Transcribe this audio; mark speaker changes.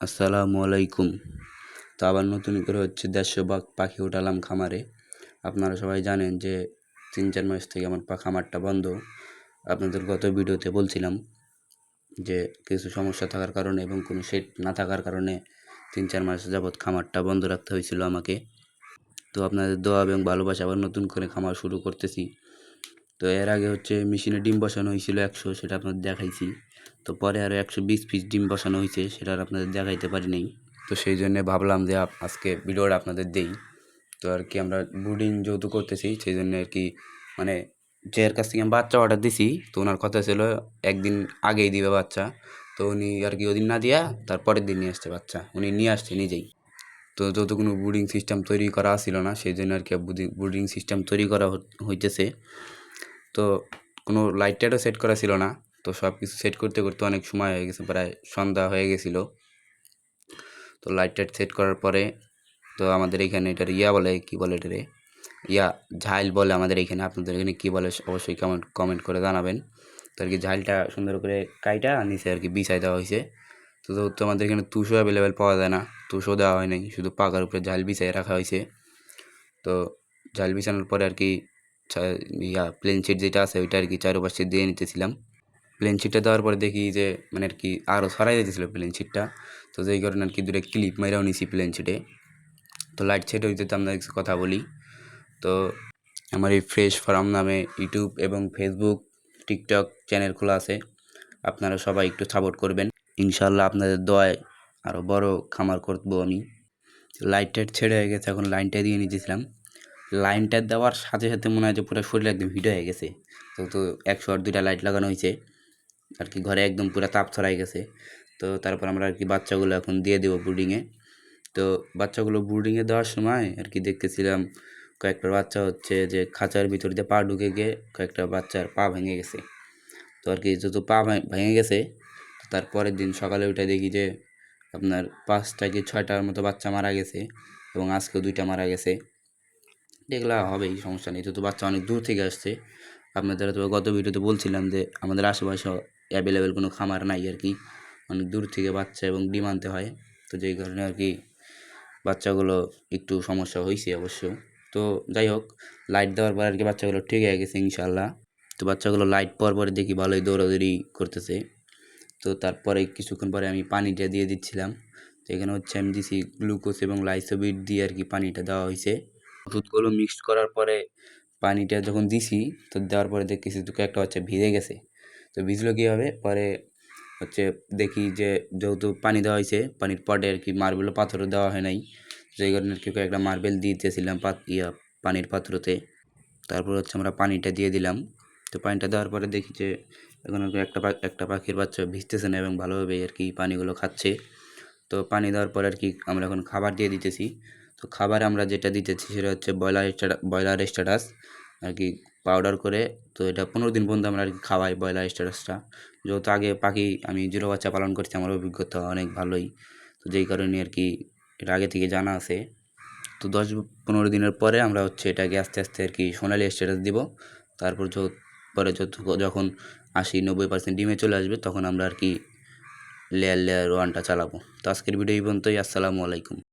Speaker 1: আসসালামু আলাইকুম। তো আবার নতুন করে হচ্ছে দেড়শো বাঘ পাখি উঠালাম খামারে। আপনারা সবাই জানেন যে তিন, চার মাস থেকে আমার পা খামারটা বন্ধ। আপনাদের গত ভিডিওতে বলছিলাম যে কিছু সমস্যা থাকার কারণে এবং কোনো সেট না থাকার কারণে তিন, চার মাস যাবৎ খামারটা বন্ধ রাখতে হয়েছিল আমাকে। তো আপনাদের দোয়া এবং ভালোবাসা আবার নতুন করে খামার শুরু করতেছি। তো এর আগে হচ্ছে মেশিনে ডিম বসানো হয়েছিল একশো, সেটা আপনাদের দেখাইছি। তো পরে আরও একশো বিশ পিস ডিম বসানো হয়েছে, সেটা আর আপনাদের দেখাইতে পারি নাই। তো সেই জন্যে ভাবলাম যে আজকে ভিডিওটা আপনাদের দেই। তো আর কি আমরা ব্রুডিং যেহেতু করতেছি, সেই জন্য আর কি মানে যে কাছ থেকে আমি বাচ্চা অর্ডার দিছি। তো ওনার কথা ছিল, একদিন আগেই দিবে বাচ্চা। তো উনি আর কি ওদিন না দিয়া, তার পরের দিন নিয়ে আসছে বাচ্চা। উনি নিয়ে আসছে নিজেই। তো যত কোনো ব্রুডিং সিস্টেম তৈরি করা ছিল না, সেই জন্য আর কি ব্রুডিং সিস্টেম তৈরি করা হইতেছে। তো কোনো লাইট টাইটও সেট করা ছিল না। তো সব কিছু সেট করতে করতে অনেক সময় হয়ে গেছে, প্রায় সন্ধ্যা হয়ে গেছিল। তো লাইট টাইট সেট করার পরে তো আমাদের এখানে এটার ইয়া বলে, কি বলে এটারে? ইয়া ঝাইল বলে আমাদের এখানে, আপনাদের এখানে কী বলে অবশ্যই কমেন্ট কমেন্ট করে জানাবেন। তো আর কি ঝাইলটা সুন্দর করে কাইটা নিচে আর কি বিছাই দেওয়া হয়েছে। তো তো তো আমাদের এখানে তুষও অ্যাভেলেবেল পাওয়া যায় না, তুষও দেওয়া হয় নাই, শুধু পাকার উপরে ঝাল বিছাই রাখা হয়েছে। তো ঝাল বিছানোর পরে আর কি ইয়া প্লেন শিট যেটা আছে, ওইটা আর কি চারপাশে দিয়ে নিতেছিলাম। প্লেন শিটটা দেওয়ার পরে দেখি যে মানে আর কি আরও সরাই দিতেছিলো প্লেন শিটটা তো যেই কারণে আর কি দূরে ক্লিপ মেরাও নিছি প্লেন শিটে তো লাইট সেট হইতে তো আমরা কিছু কথা বলি। তো আমার এই ফ্রেশ ফার্ম নামে ইউটিউব এবং ফেসবুক টিকটক চ্যানেল খোলা আছে। আপনারা সবাই একটু সাপোর্ট করবেন। ইনশাল্লাহ আপনাদের দোয়ায় আরও বড় খামার করব আমি। লাইট টাইট ছেড়ে হয়ে গেছে, এখন লাইনটা দিয়ে নিতেছিলাম। লাইনটা দেওয়ার সাথে সাথে মনে হয় যে পুরো শরীর একদম হিট হয়ে গেছে। তো তো একশো আর দুইটা লাইট লাগানো হয়েছে। আর কি ঘরে একদম পুরো তাপ ছড়াই গেছে। তো তারপর আমরা আর কি বাচ্চাগুলো এখন দিয়ে দেবো ব্রুডিংয়ে তো বাচ্চাগুলো ব্রুডিংয়ে দেওয়ার সময় আর কি দেখতেছিলাম কয়েকটা বাচ্চা হচ্ছে যে খাঁচার ভিতর দিয়ে পা ঢুকে গিয়ে কয়েকটা বাচ্চার পা ভেঙে গেছে। তো আর কি যত পা ভেঙে গেছে তারপরের দিন সকালে উঠে দেখি যে আপনার পাঁচটা কি ছয়টার মতো বাচ্চা মারা গেছে এবং আজকেও দুইটা মারা গেছে। এগুলা হবেই, সমস্যা নেই। তো বাচ্চা অনেক দূর থেকে আসছে, আপনাদের তো গত ভিডিওতে বলছিলাম যে আমাদের আশেপাশে অ্যাভেলেবেল কোনো খামার নাই আর কি। অনেক দূর থেকে বাচ্চা এবং ডিম আনতে হয়। তো যেই কারণে আর কি বাচ্চাগুলো একটু সমস্যা হয়েছে অবশ্য। তো যাই হোক লাইট দেওয়ার পর আর কি বাচ্চাগুলো ঠিক হয়ে গেছে ইনশাল্লাহ তো বাচ্চাগুলো লাইট পাওয়ার পরে দেখি ভালোই দৌড়াদৌড়ি করতেছে। তো তারপরে কিছুক্ষণ পরে আমি পানিটা দিয়ে দিচ্ছিলাম। তো এখানে হচ্ছে আমি দিছি গ্লুকোজ এবং লাইসোবিট দিয়ে আর কি পানিটা দেওয়া হয়েছে ওষুধগুলো মিক্সড করার পরে পানিটা যখন দিছি, তো দেওয়ার পরে দেখতেছি তো একটা বাচ্চা ভিজে গেছে। তো ভিজলো কীভাবে? পরে হচ্ছে দেখি যে যেহেতু পানি দেওয়া হয়েছে, পানির পটে আর কি মার্বেলও পাথরও দেওয়া হয় নাই। সেই কারণে আর কি কয়েকটা মার্বেল দিতেছিলাম পাত, ইয়া পানির পাত্রতে। তারপর হচ্ছে আমরা পানিটা দিয়ে দিলাম। তো পানিটা দেওয়ার পরে দেখি যে এখন আর কি একটা একটা পাখির বাচ্চা ভিজতেছে না এবং ভালোভাবে আর কি পানিগুলো খাচ্ছে। তো পানি দেওয়ার পরে আর কি আমরা এখন খাবার দিয়ে দিতেছি। তো খাবার আমরা যেটা দিতেছি সেটা হচ্ছে ব্রয়লার স্ট্যাটাস ব্রয়লার স্ট্যাটাস। আর কি পাউডার করে, তো এটা পনেরো দিন পর্যন্ত আমরা আর কি খাওয়াই ব্রয়লার স্ট্যাটাসটা। যেহেতু আগে পাখি, আমি জিরো বাচ্চা পালন করছি, আমার অভিজ্ঞতা অনেক ভালোই। তো যেই কারণে আর কি এটা আগে থেকে জানা আছে। তো দশ পনেরো দিনের পরে আমরা হচ্ছে এটাকে আস্তে আস্তে আর কি সোনালি স্ট্যাটাস দিব। তারপর পরে যত, যখন আশি নব্বই পার্সেন্ট ডিমে চলে আসবে, তখন আমরা আর কি লেয়ার লেয়ার ওয়ানটা চালাবো। তো আজকের ভিডিও এই পর্যন্তই, আসসালামু আলাইকুম।